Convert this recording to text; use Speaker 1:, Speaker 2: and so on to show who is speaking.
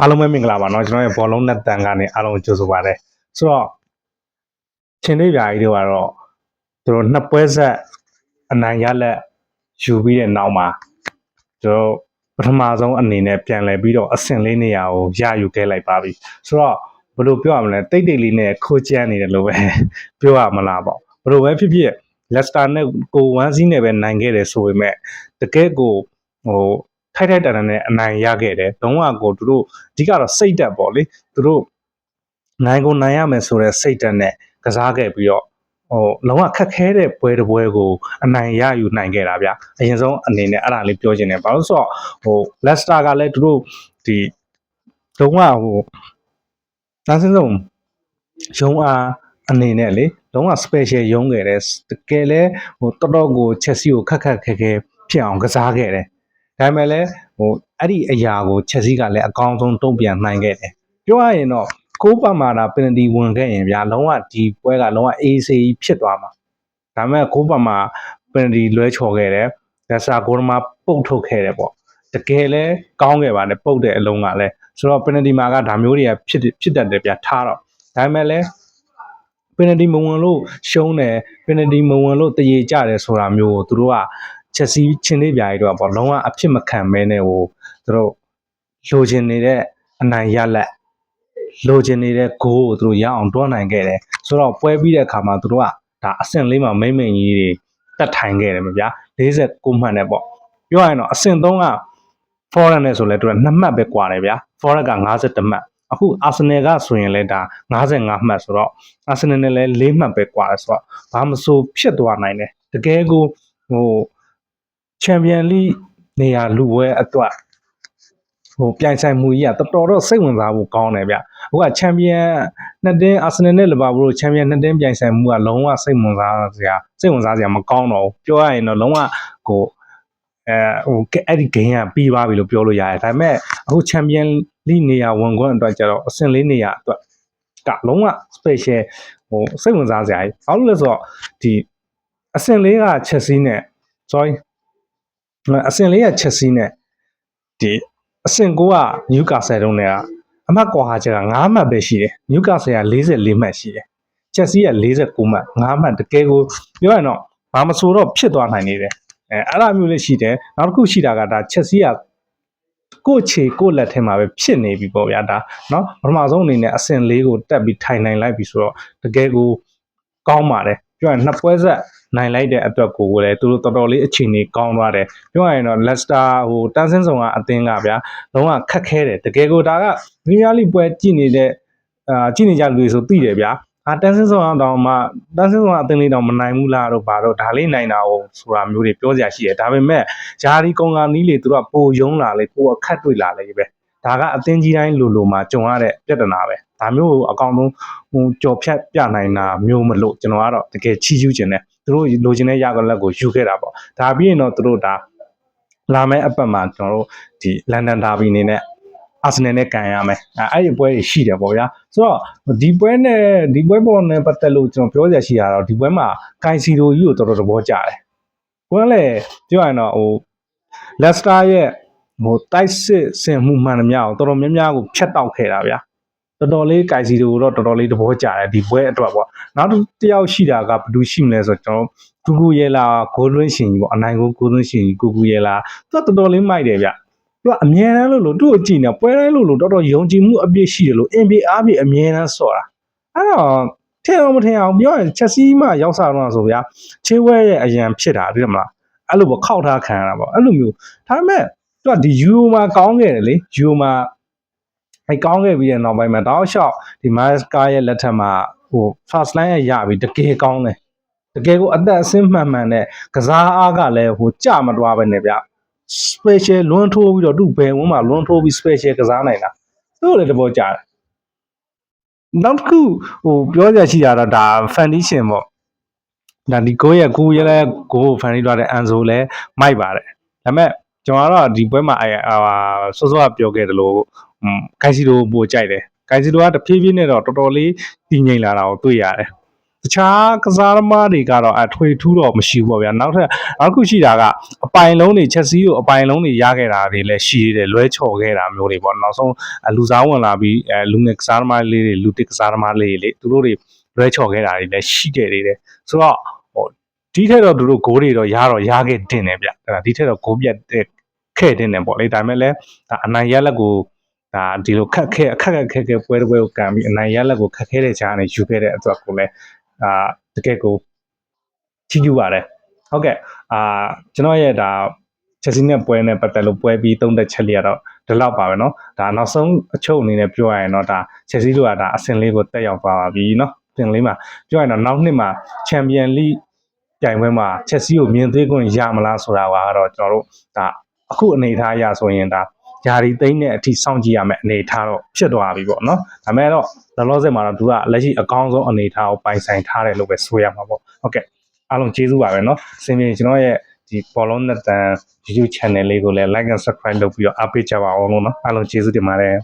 Speaker 1: အားလုံးပဲမင်္ဂလာပါเนาะကျွန်တော်ရဲ့ဘောလုံးနဲ့တန်ကနေအားလုံးကိုကြိုဆိုပါရစေဆိုတော့ချင်းလေးပြာကြီးတွေကတော့သူတို့နှစ်ပွဲဆက်အနိုင်ရလက်ယူပြီးတဲ့နောက်မှာကျွန်တော်ပထမဆုံးအနေနဲ့ပြန်လည်ပြီးတော့အဆင့်လေးနေရာကိုရယူခဲ့လိုက်ပါပြီဆိုတော့ဘယ်လိုပြောရမလဲတိတ်တိတ်လေးနဲ့ခိုးချမ်းနေတယ်လို့ပဲ ပြောရမလားပေါ့ဘယ်လိုပဲဖြစ်ဖြစ်လက်စတာနဲ့ကိုဝမ်းစီးနဲ့ပဲနိုင်ခဲ့တယ်ဆိုပေမဲ့တကယ်ကိုဟို ထိုက်ထိုက်တန်တန်နဲ့အနိုင်ရခဲ့တယ်လုံးဝကိုသူတို့အဓိကတော့စိတ်တက်ပေါ့လေသူတို့နိုင်ကိုနိုင်ရမယ်ဆိုတဲ့စိတ်တက်နဲ့ကစားခဲ့ပြီးတော့ဟိုလုံးဝခက်ခဲတဲ့ပွဲတစ်ပွဲကိုအနိုင်ရယူနိုင်ခဲ့တာဗျအရင်ဆုံးအနေနဲ့အဲ့ဒါလေးပြောချင်တယ်ဘာလို့ဆိုတော့ဟိုလက်စတာကလည်းသူတို့ဒီလုံးဝဟိုတန်းစင်းဆုံးရုံးအားအနေနဲ့လေလုံးဝ special ရုံးခဲ့တယ်တကယ်လဲဟိုတော်တော်ကိုချက်စီကိုခက်ခက်ခဲခဲဖြစ်အောင်ကစားခဲ့တယ် ဒါပေမဲ့လည်းဟိုအဲ့ဒီအရာကိုချက်စီကလည်းအကောင်းဆုံးတုံ့ပြန်နိုင်ခဲ့တယ်ပြောရရင်တော့ကိုးပမာတာပင်တီဝင်ခဲ့ရင်ဗျာလုံးဝဒီပွဲကလုံးဝ AC ဖြစ်သွားမှာဒါပေမဲ့ကိုးပမာပင်တီလွဲချော်ခဲ့တယ်လက်စာကိုရမပုတ်ထုတ်ခဲ့တယ်ပေါ့တကယ်လဲကောင်းခဲ့ပါတယ်ပုတ်တဲ့အလုံးကလည်းဆိုတော့ပင်တီမာကဒါမျိုးတွေကဖြစ်ဖြစ်တတ်တယ်ဗျာထားတော့ဒါပေမဲ့လည်းပင်နတီမဝင်လို့ရှုံးတယ်ပင်နတီမဝင်လို့တရေကြတယ်ဆိုတာမျိုးကိုသူတို့က ချက်စီချင်းလေးပြားကြီးတော့ပေါ့လုံးဝအဖြစ်မခံမဲနဲ့ဟိုသူတို့လိုချင်နေတဲ့အနိုင်ရလက်လိုချင်နေတဲ့ဂိုးကိုသူတို့ရအောင်တွန်းနိုင်ခဲ့တယ်ဆိုတော့ပွဲပြီးတဲ့အခါမှာသူတို့ကဒါအဆင့်လေးမှာမိမ့်မိန်ကြီးတွေတက်ထိုင်ခဲ့တယ်မဗျာ49မှတ်နဲ့ပေါ့ပြောရရင်တော့အဆင့်3က foreign နဲ့ဆိုလဲသူက2မှတ်ပဲကွာတယ်ဗျာ foreign က52မှတ်အခု Arsenal ကဆိုရင်လဲဒါ55မှတ်ဆိုတော့ Arsenal နဲ့လည်း၄မှတ်ပဲကွာတယ်ဆိုတော့ဘာမဆိုဖြစ်သွားနိုင်တယ်တကယ်ကိုဟို Champion League နေရာလူဝဲအတွက်ဟိုပြိုင်ဆိုင်မှုကြီးကတော်တော်တော့စိတ်ဝင်စားဖို့ကောင်းတယ်ဗျအခုက Champion နှစ်တင်း Arsenal နဲ့ Liverpool တို့ Champion နှစ်တင်းပြိုင်ဆိုင်မှုကလုံးဝစိတ်ဝင်စားစရာစိတ်ဝင်စားစရာမကောင်းတော့ဘူးပြောရရင်တော့လုံးဝကိုအဲဟိုအဲ့ဒီ game ကပြီးသွားပြီလို့ပြောလို့ရတယ်ဒါပေမဲ့အခု Champion League နေရာဝင်ခွင့်အတွက်ကျတော့အဆင့်လေးနေရာအတွက်ကလုံးဝ special ဟိုစိတ်ဝင်စားစရာကြီးဘာလို့လဲဆိုတော့ဒီအဆင့်လေးကချက်စီးနဲ့ sorry အဆင့်လေးကချက်စီးနဲ့ဒီအဆင့်ကိုကနျူကာဆယ်တုံးနဲ့ကအမှတ်ကွာချက်က9မှတ်ပဲရှိတယ်နျူကာဆယ်က44မှတ်ရှိတယ်ချက်စီးက49မှတ်9မှတ်တကယ်ကိုပြောရရင်တော့ဘာမဆိုတော့ဖြစ်သွားနိုင်နေတယ်အဲအဲ့လိုမျိုးလေးရှိတယ်နောက်တစ်ခုရှိတာကဒါချက်စီးကကိုယ့်ခြေကိုယ့်လက်ထဲမှာပဲဖြစ်နေပြီပေါ့ဗျာဒါเนาะပထမဆုံးအနေနဲ့အဆင့်လေးကိုတက်ပြီးထိုင်နိုင်လိုက်ပြီဆိုတော့တကယ်ကိုကောင်းပါတယ်ပြောရရင်နှစ်ပွဲဆက် နိုင်လိုက်တဲ့အတွက်ကိုလည်းသူတို့တော်တော်လေးအခြေအနေကောင်းသွားတယ်ပြောရရင်တော့လက်စတာဟိုတန်းစင်းဆောင်ကအသင်းကဗျာလုံးဝခက်ခဲတယ်တကယ်ကိုဒါကပရီးမီးယားလိပွဲကြည့်နေတဲ့အာကြည့်နေကြလူတွေဆိုသိတယ်ဗျာအာတန်းစင်းဆောင်တောင်မှတန်းစင်းဆောင်အသင်းလေးတောင်မနိုင်ဘူးလားတော့ဘာတော့ဒါလေးနိုင်တာဟုတ်ဆိုတာမျိုးတွေပြောစရာရှိတယ်ဒါပေမဲ့ဂျာဒီကုံကနီးလေသူတို့ကပိုယုံလာလေပိုအခက်တွေ့လာလေပဲဒါကအသင်းကြီးတိုင်းလိုလိုမှာကြုံရတဲ့ပြဿနာပဲဒါမျိုးကိုအကောင်ဆုံးဟိုကြော်ဖြတ်ပြနိုင်တာမျိုးမလို့ကျွန်တော်ကတော့တကယ်ချီးကျူးခြင်းတယ် သူတို့လိုချင်တဲ့ရကလက်ကိုယူခဲ့တာပေါ့ဒါပြီးရင်တော့သူတို့ဒါလာမယ့်အပတ်မှာကျွန်တော်တို့ဒီလန်ဒန်ဒါဘီအနေနဲ့အာဆင်နယ်နဲ့ကန်ရမယ်အဲအဲ့ဒီပွဲတွေရှိတယ်ပေါ့ဗျာဆိုတော့ဒီပွဲနဲ့ဒီပွဲပေါ်နဲ့ပတ်သက်လို့ကျွန်တော်ပြောစရာရှိတာတော့ဒီပွဲမှာကိုင်စီရိုကြီးကိုတော်တော်သဘောကျတယ်ကိုကလည်းပြောရရင်တော့ဟိုလက်စတာရဲ့ဟိုတိုက်စစ်ဆင်မှုမှန်သမျှကိုတော်တော်များများကိုဖျက်တောက်ခဲ့တာဗျာ တော်တော်လေးကိုင်စီရိုကိုတော့တော်တော်လေးသဘောကျတယ်ဒီပွဲအတွက်ပေါ့နောက်တစ်ယောက်ရှိတာကဘယ်သူရှိမလဲဆိုတော့ကျွန်တော်ကူကူရဲလာဂိုးလွင်းရှင်ကြီးပေါ့အနိုင်ကိုဂိုးလွင်းရှင်ကြီးကူကူရဲလာသူကတော်တော်လေးမိုက်တယ်ဗျသူကအမြဲတမ်းလို့လို့သူ့ကိုကြည့်နေပွဲတိုင်းလို့လို့တော်တော်ယုံကြည်မှုအပြည့်ရှိတယ်လို့ NBA အားဖြင့်အမြဲတမ်းစော်တာအဲ့တော့ထင်အောင်မထင်အောင်ပြောရင်ချက်စီးမှရောက်စားတော့ဆိုဗျာချေးဝဲရဲ့အရန်ဖြစ်တာသိတယ်မလားအဲ့လိုပေါ့ခောက်ထားခံရတာပေါ့အဲ့လိုမျိုးဒါပေမဲ့သူကဒီယူမှာကောင်းခဲ့တယ်လေယူမှာ အဲကောင်းခဲ့ပြီးတဲ့နောက်ပိုင်းမှာတောက်လျှောက်ဒီမတ်စကာရဲ့လက်ထက်မှာဟို first line ရရပြီတကယ်ကောင်းတယ်တကယ်ကိုအသက်အဆင်းမှန်မှန်နဲ့ကစားအားကလည်းဟိုကြမတွားပဲနဲ့ဗျ special လွန်းထိုးပြီးတော့သူ့ဘယ်ဝန်းမှာလွန်းထိုးပြီး special ကစားနိုင်တာသူ့ကိုလည်းတဘောကြတယ်နောက်တစ်ခုဟိုပြောကြရှိတာတော့ဒါ foundation ပေါ့ဒါဒီကိုရဲ့ကိုရဲ့လည်းကိုဖန်တီးသွားတဲ့အန်ဆိုလည်းမိုက်ပါတယ်ဒါပေမဲ့ကျွန်တော်ကတော့ဒီပွဲမှာအဲဟာစောစောကပြောခဲ့တယ်လို့ ဂိုင်စီလိုပို့ကြိုက်တယ်ဂိုင်စီလိုကတဖြည်းဖြည်းနဲ့တော့တော်တော်လေးတည်ငြိမ်လာတာကိုတွေ့ရတယ်တခြားကစားသမားတွေကတော့အထွေထူးတော့မရှိဘူးပေါ့ဗျာနောက်ထပ်နောက်တစ်ခုရှိတာကအပိုင်လုံးတွေချက်စီကိုအပိုင်လုံးတွေရခဲ့တာတွေလည်းရှိသေးတယ်လွဲချော်ခဲ့တာမျိုးတွေပေါ့နောက်ဆုံးအလူစားဝင်လာပြီးအဲလူငယ်ကစားသမားလေးတွေလူတစ်ကစားသမားလေးတွေလေသူတို့တွေလွဲချော်ခဲ့တာတွေလည်းရှိခဲ့သေးတယ်ဆိုတော့ဟိုဒီထက်တော့သူတို့ဂိုးတွေတော့ရတော့ရခဲ့တင်တယ်ဗျအဲ့ဒါဒီထက်တော့ဂိုးပြတ်တဲ့ခဲ့တင်တယ်ပေါ့လေဒါပေမဲ့လည်းဒါအနိုင်ရလက်ကို ဒါဒီလိုခက်ခဲအခက်အခက်ခဲခဲပွဲတစ်ပွဲကိုကန်ပြီးအနိုင်ရလက်ကိုခက်ခဲတဲ့ခြားနဲ့ယူခဲ့တဲ့အတွက်ကိုလည်း အာတကယ်ကိုချီးကျူးပါတယ်ဟုတ်ကဲ့အာကျွန်တော်ရဲ့ဒါချက်စီနဲ့ပွဲနဲ့ပတ်သက်လို့ပွဲပြီးသုံးသက်ချက်လေးကတော့ဒီလောက်ပါပဲเนาะဒါနောက်ဆုံးအချုပ်အနေနဲ့ပြောရရင်တော့ဒါချက်စီတို့ကဒါအဆင့်လေးကိုတက်ရောက်သွားပါပြီเนาะအဆင့်လေးမှာပြောရရင်တော့နောက်နှစ်မှာချန်ပီယံလိပြိုင်ပွဲမှာချက်စီကိုမြင်သေးခွင့်ရမလားဆိုတာကတော့ကျွန်တော်တို့ဒါအခုအနေအထားအရဆိုရင်ဒါ ယာရီသိန်းနဲ့အထိစောင့်ကြည့်ရမယ်အနေအထားတော့ဖြစ်သွားပြီပေါ့နော်ဒါပေမဲ့တော့ လောလောဆယ်မှာတော့သူကလက်ရှိအကောင်းဆုံးအနေအထားကိုပိုင်ဆိုင်ထားတယ်လို့ပဲဆိုရမှာပေါ့ဟုတ်ကဲ့အားလုံးကျေးဇူးပါပဲเนาะစင်ပြင်ကျွန်တော်ရဲ့ဒီဘောလုံးနဲ့တန် YouTube channel လေးကိုလည်း like and subscribe လုပ်ပြီးတော့အားပေးကြပါအောင်လို့เนาะအားလုံးကျေးဇူးတင်ပါတယ်